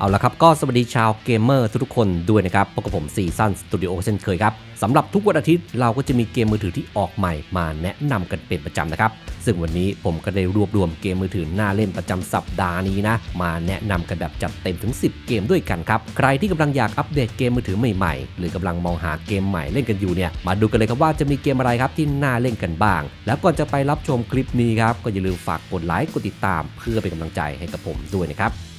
เอาละครับ ก็สวัสดีชาวเกมเมอร์ทุกๆคนด้วยนะครับพบกับผมซีซันสตูดิโอเช่นเคยครับสำหรับทุกวันอาทิตย์เราก็จะมีเกมมือถือที่ออกใหม่มาแนะนำกันเป็นประจำนะครับ ซึ่งวันนี้ผมก็ได้รวบรวมเกมมือถือน่าเล่นประจำสัปดาห์นี้นะ มาแนะนำกันแบบจัดเต็มถึง 10 เกมด้วยกันครับ ใครที่กำลังอยากอัปเดตเกมมือถือใหม่ๆ หรือกำลังมองหาเกมใหม่เล่นกันอยู่เนี่ยมาดูกันเลยครับว่าจะมีเกมอะไรครับที่น่าเล่นกันบ้าง แล้วก่อนจะไปรับชมคลิปนี้ครับก็อย่าลืมฝากกดไลค์กดติดตาม เพื่อเป็นกำลังใจให้กับผมด้วยนะครับ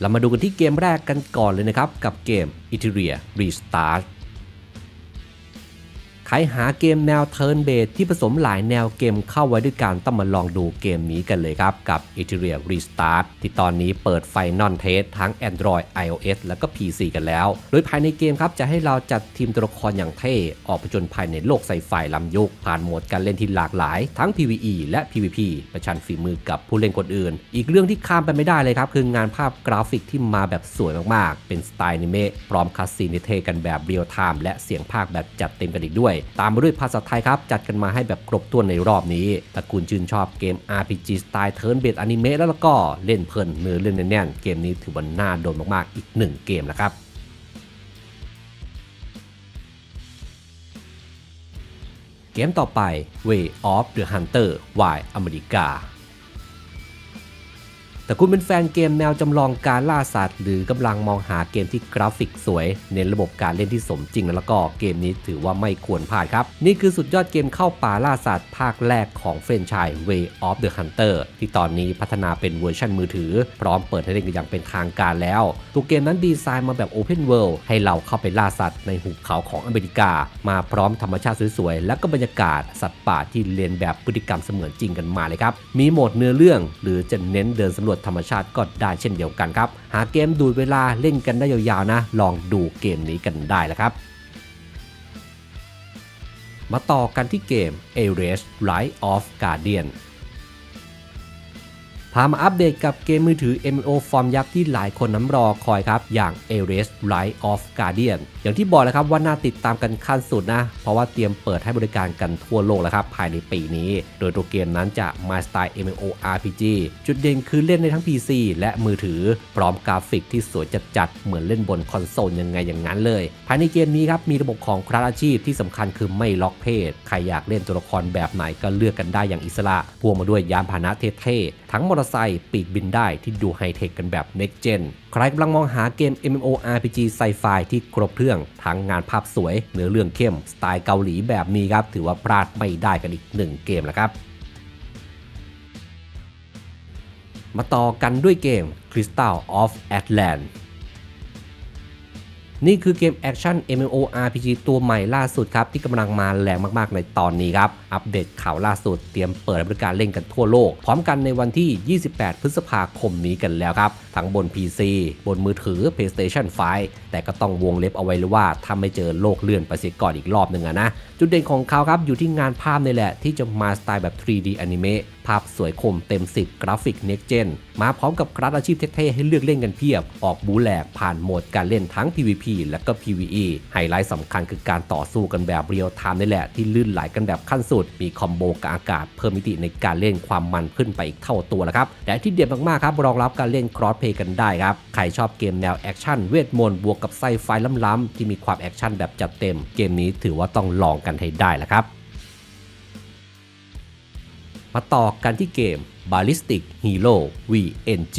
เรามาดูกันที่เกมแรกกันก่อนเลยนะครับ กับเกม i t e r i a Restart ใครหาเกมแนว Turn Based ที่ผสมหลายแนวเกมเข้าไว้ด้วยกันต้องมาลองดูเกมนี้กันเลยครับ กับ i t e r i a Restart ที่ตอนนี้เปิดไฟนอนเทสทั้ง Android iOS แล้วก็ PC กันแล้ว โดยภายในเกมครับ จะให้เราจัดทีมตัวละครอย่างเท่ ออกผจญภัยในโลกไซไฟล้ำยุคผ่านโหมดการเล่นที่หลากหลาย ทั้ง PVE และ PVP ประชันฝีมือกับผู้เล่นคนอื่น อีกเรื่องที่ข้ามไปไม่ได้เลยครับ คืองานภาพกราฟิกที่มาแบบสวยมากๆ เป็นสไตล์นิเมะพร้อมคัสซีนเท่กันแบบเรียลไทม์และเสียงภาคแบบจัดเต็มกันอีกด้วยตามมาด้วยภาษาไทยครับ จัดกันมาให้แบบครบถ้วนในรอบนี้ถ้าคุณชื่นชอบเกม RPG สไตล์เทิร์นเบดอนิเมะแล้วก็เล่นเพลินเนื้อเล่นแน่นๆเกมนี้ถือว่าน่าโดนมากๆอีกหนึ่งเกมนะครับเกมต่อไป Way of the Hunter Y America แต่คุณเป็นแฟนเกมแนวจำลองการล่าสัตว์ หรือกำลังมองหาเกมที่กราฟิกสวย เน้นระบบการเล่นที่สมจริงแล้วก็เกมนี้ถือว่าไม่ควรพลาดครับ นี่คือสุดยอดเกมเข้าป่าล่าสัตว์ ภาคแรกของเฟรนไชส์ Way of the Hunter ที่ตอนนี้พัฒนาเป็นเวอร์ชันมือถือ พร้อมเปิดให้เล่นกันอย่างเป็นทางการแล้ว ตัวเกมนั้นดีไซน์มาแบบ Open World ให้เราเข้าไปล่าสัตว์ในหุบเขาของอเมริกา มาพร้อมธรรมชาติสวยๆและก็บรรยากาศสัตว์ป่าที่เลียนแบบพฤติกรรมเสมือนจริงกันมาเลยครับมีโหมดเนื้อเรื่อง หรือจะเน้นเดินสำรวจธรรมชาติก็ได้เช่นเดียวกันครับ หาเกมดูดเวลาเล่นกันได้ยาวๆนะ ลองดูเกมนี้กันได้แล้วครับ มาต่อกันที่เกม a r e s Rise of Guardian พามาอัปเดตกับเกมมือถือ MMO ฟอร์มยักษ์ที่หลายคนน้ำรอคอยครับ อย่าง a r e s Rise of Guardian อย่างที่บอกแล้วครับว่าน่าติดตามกันขั้นสุดนะ เพราะว่าเตรียมเปิดให้บริการกันทั่วโลกแล้วครับภายในปีนี้ โดยตัวเกมนั้นจะมาสไตล์ MMO RPG จุดเด่นคือเล่นในทั้ง PC และมือถือ พร้อมกราฟิกที่สวยจัดๆเหมือนเล่นบนคอนโซลยังไงอย่างนั้นเลย ภายในเกมนี้ครับมีระบบของคลาสอาชีพที่สำคัญคือไม่ล็อกเพศ ใครอยากเล่นตัวละครแบบไหนก็เลือกกันได้อย่างอิสระพ่วงมาด้วยยานพาหนะเท่ๆทั้งมอเตอร์ไซค์ปีกบินได้ที่ดูไฮเทคกันแบบ next gen ใครกำลังมองหาเกม MMORPG ไซไฟที่ครบเครื่องทั้งงานภาพสวยเนื้อเรื่องเข้มสไตล์เกาหลีแบบนี้ครับถือว่าพลาดไม่ได้กันอีกหนึ่งเกมแล้วครับ มาต่อกันด้วยเกม Crystal of Atlant นี่คือเกมแอคชั่น MMORPG ตัวใหม่ล่าสุดครับที่กำลังมาแรงมากๆในตอนนี้ครับ อัปเดตข่าวล่าสุดเตรียมเปิดบริการเล่นกันทั่วโลก พร้อมกันในวันที่ 28 พฤษภาคมนี้กันแล้วครับ ทั้งบน PC บนมือถือ PlayStation 5 แต่ก็ต้องวงเล็บเอาไว้เลยว่าถ้าไม่เจอโลกเลื่อนไปเสียก่อนอีกรอบหนึ่งอะนะ จุดเด่นของเขาครับอยู่ที่งานภาพนี่แหละ ที่จะมาสไตล์แบบ 3D อนิเมะภาพสวยคมเต็ม 10 กราฟิก Next Gen มาพร้อมกับคลาสอาชีพเท่ๆให้เลือกเล่นกันเพียบ ออกบูแหลกผ่านโหมดการเล่นทั้ง PVP และก็ PVE ไฮไลท์สำคัญคือการต่อสู้กันแบบเรียลไทม์นี่แหละที่ลื่นไหลกันแบบขั้นสุดมีคอมโบกับอากาศเพิ่มมิติในการเล่นความมันขึ้นไปอีกเท่าตัวแล้วครับและที่เด็ดมากๆครับรองรับการเล่นครอสเพย์กันได้ครับใครชอบเกมแนวแอคชั่นเวทมนต์บวกกับไซไฟล้ำๆที่มีความแอคชั่นแบบจัดเต็ม เกมนี้ถือว่าต้องลองกันให้ได้แล้วครับมาต่อกันที่เกม Ballistic Hero VNG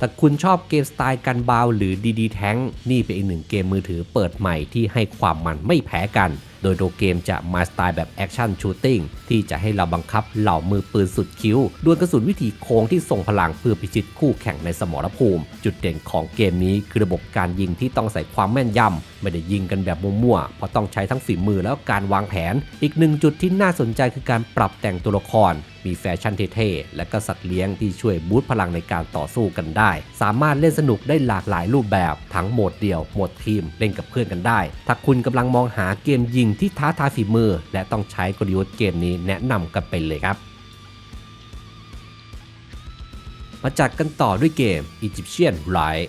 ถ้าคุณชอบเกมสไตล์กันบาวหรือ DD Tank นี่เป็นอีกหนึ่งเกมมือถือเปิดใหม่ที่ให้ความมันไม่แพ้กันโดยตัวเกมจะมาสไตล์แบบแอคชั่นชูตติ้งที่จะให้เราบังคับเหล่ามือปืนสุดคิ้วดวลกระสุนวิธีโค้งที่ทรงพลังเพื่อพิชิตคู่แข่งในสมรภูมิ จุดเด่นของเกมนี้คือระบบการยิงที่ต้องใส่ความแม่นยำไม่ได้ยิงกันแบบมั่วๆเพราะต้องใช้ทั้งฝีมือแล้วการวางแผน อีกหนึ่งจุดที่น่าสนใจคือการปรับแต่งตัวละคร มีแฟชั่นเท่ๆและก็สัตว์เลี้ยงที่ช่วยบูตพลังในการต่อสู้กันได้ สามารถเล่นสนุกได้หลากหลายรูปแบบ ทั้งโหมดเดี่ยวโหมดทีมเล่นกับเพื่อนกันได้ ถ้าคุณกำลังมองหาเกมยิงที่ท้าทายฝีมือ และต้องใช้กลยุทธ์เกมนี้แนะนำกันไปเลยครับ มาจัดกันต่อด้วยเกม Egyptian Ride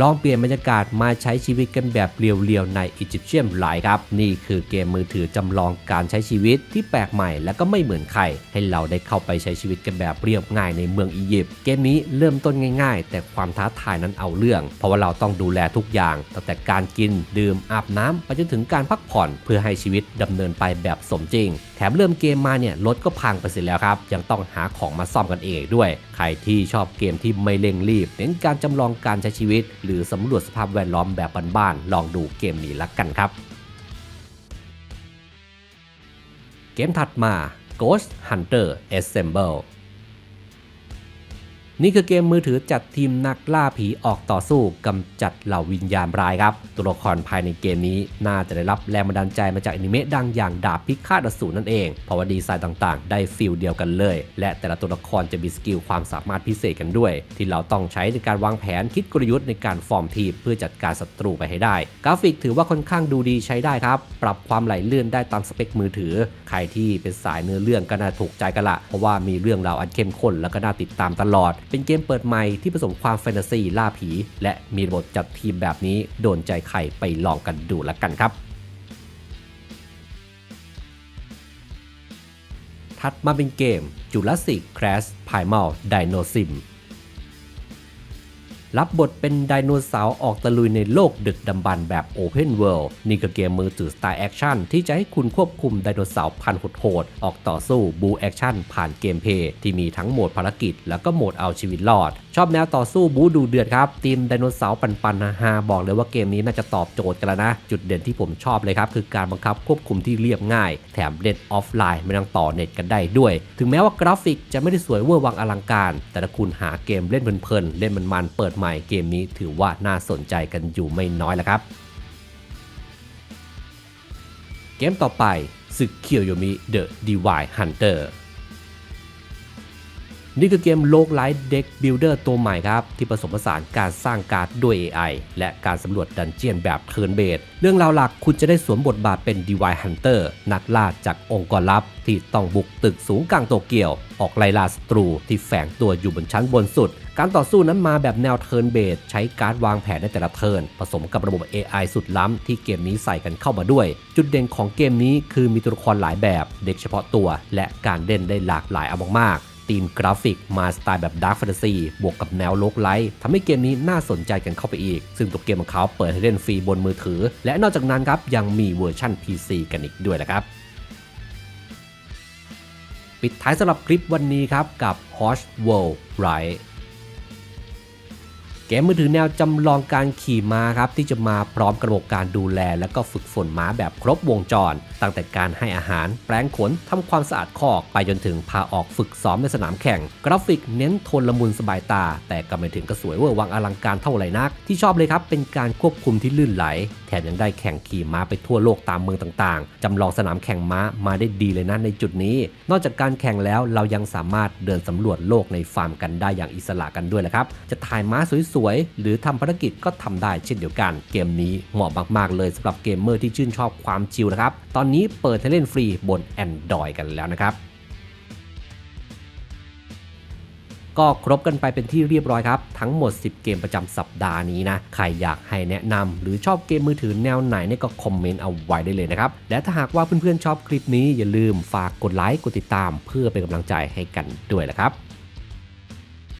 ลองเปลี่ยนบรรยากาศมาใช้ชีวิตกันแบบเรียวๆใน Egyptian Life ครับ นี่คือเกมมือถือจำลองการใช้ชีวิตที่แปลกใหม่และก็ไม่เหมือนใคร ให้เราได้เข้าไปใช้ชีวิตกันแบบเรียบง่ายในเมืองอียิปต์เกมนี้เริ่มต้นง่ายๆ แต่ความท้าทายนั้นเอาเรื่อง เพราะว่าเราต้องดูแลทุกอย่างตั้งแต่การกิน ดื่มอาบน้ำไปจนถึงการพักผ่อน เพื่อให้ชีวิตดำเนินไปแบบสมจริง แถมเริ่มเกมมาเนี่ยรถก็พังไปเสร็จแล้วครับยังต้องหาของมาซ่อมกันเองด้วย ใครที่ชอบเกมที่ไม่เร่งรีบเน้นการจำลองการใช้ชีวิตหรือสำรวจสภาพแวดล้อมแบบบ้านๆลองดูเกมนี้ละกันครับ เกมถัดมา Ghost Hunter Assemble นี่คือเกมมือถือจัดทีมนักล่าผีออกต่อสู้กำจัดเหล่าวิญญาณร้ายครับ ตัวละครภายในเกมนี้น่าจะได้รับแรงบันดาลใจมาจากอนิเมะดังอย่างดาบพิฆาตอสูรนั่นเอง เพราะว่าดีไซน์ต่างๆ ได้ฟิลเดียวกันเลย และแต่ละตัวละครจะมีสกิลความสามารถพิเศษกันด้วย ที่เราต้องใช้ในการวางแผนคิดกลยุทธ์ในการฟอร์มทีมเพื่อจัดการศัตรูไปให้ได้ กราฟิกถือว่าค่อนข้างดูดีใช้ได้ครับ ปรับความไหลลื่นได้ตามสเปคมือถือ ใครที่เป็นสายเนื้อเรื่องก็น่าถูกใจกันละเพราะว่ามีเรื่องราวอันเข้มข้นแล้วก็น่าติดตามตลอดเป็นเกมเปิดใหม่ที่ผสมความแฟนตาซีล่าผี และมีระบบจัดทีมแบบนี้โดนใจใครไปลองกันดูละกันครับ ถัดมาเป็นเกม Jurassic Crash Primal Dino Sim รับบทเป็นไดโนเสาร์ออกตะลุยในโลกดึกดำบรรพ์แบบ Open World นี่คือเกมมือถือสไตล์แอคชั่นที่จะให้คุณควบคุมไดโนเสาร์พันโหดๆออกต่อสู้บูแอคชั่นผ่านเกมเพย์ที่มีทั้งโหมดภารกิจ แล้วก็โหมดเอาชีวิตรอด ชอบแนวต่อสู้บูดูเดือดครับทีมไดโนเสาร์ปันๆฮาบอกเลยว่าเกมนี้น่าจะตอบโจทย์กันแล้วนะ จุดเด่นที่ผมชอบเลยครับ คือการบังคับควบคุมที่เรียบง่าย แถมเล่นออฟไลน์ไม่ต้องต่อเน็ตกันได้ด้วย ถึงแม้ว่ากราฟิกจะไม่ได้สวยเวอร์วังอลังการ แต่ถ้าคุณหาเกมเล่นเพลินๆเล่นมันๆเปิดใหม่เกมนี้ถือว่าน่าสนใจกันอยู่ไม่น้อยแล้วครับ เกมต่อไปศึกเคียวโยมิ The Divine Hunter นี่คือร์ ไลท์เด็กบิลเดอร์ตัวใหม่ครับ ที่ผสมผสานการสร้างการ์ดด้วย AI และการสำรวจดันเจียนแบบเทิร์นเบสเรื่องราวหลักคุณจะได้สวมบทบาทเป็น Divine Hunter นักล่าจากองค์กรลับ ที่ต้องบุกตึกสูงกลางโตเกียว ออกไล่ล่าศัตรูที่แฝงตัวอยู่บนชั้นบนสุด การต่อสู้นั้นมาแบบแนวเทิร์นเบสใช้การ์ดวางแผนในแต่ละเทิร์นผสมกับระบบ AI สุดล้ำที่เกมนี้ใส่กันเข้ามาด้วย จุดเด่นของเกมนี้คือมีตัวละครหลายแบบ เด็กเฉพาะตัว และการเล่นได้หลากหลายเอามากๆ ธีมกราฟิกมาสไตล์แบบดาร์กแฟนตาซีบวกกับแนวโลกไลท์ทำให้เกมนี้น่าสนใจกันเข้าไปอีก ซึ่งตัวเกมของเขาเปิดให้เล่นฟรีบนมือถือ และนอกจากนั้นครับยังมีเวอร์ชั่น PC กันอีกด้วยนะครับปิดท้ายสำหรับคลิปวันนี้ครับกับ Horse World Ride เกมมือถือแนวจำลองการขี่ม้าครับที่จะมาพร้อมกระบบการดูแล และก็ฝึกฝนม้าแบบครบวงจร ตั้งแต่การให้อาหาร แปลงขนทำความสะอาดคอก ไปจนถึงพาออกฝึกซ้อมในสนามแข่ง กราฟิกเน้นโทนละมุนสบายตา แต่ก็ไม่ถึงกระสวยเวอร์วังอลังการเท่าไหร่นัก ที่ชอบเลยครับเป็นการควบคุมที่ลื่นไหลแถมยังได้แข่งขี่ม้าไปทั่วโลกตามเมืองต่างๆจำลองสนามแข่งม้ามาได้ดีเลยนะในจุดนี้ นอกจากการแข่งแล้วเรายังสามารถเดินสำรวจโลกในฟาร์มกันได้อย่างอิสระกันด้วยนะครับ จะถ่ายม้าสวยๆ หรือทำภารกิจก็ทำได้เช่นเดียวกัน เกมนี้เหมาะมากๆเลยสำหรับเกมเมอร์ที่ชื่นชอบความชิลนะครับ ตอนนี้เปิดให้เล่นฟรีบน Android กันแล้วนะครับ ก็ครบกันไปเป็นที่เรียบร้อยครับ ทั้งหมด 10 เกมประจำสัปดาห์นี้นะ ใครอยากให้แนะนำหรือชอบเกมมือถือแนวไหนเนี่ยก็คอมเมนต์เอาไว้ได้เลยนะครับ และถ้าหากว่าเพื่อนๆชอบคลิปนี้อย่าลืมฝากกดไลค์กดติดตาม เพื่อเป็นกำลังใจให้กันด้วยละครับ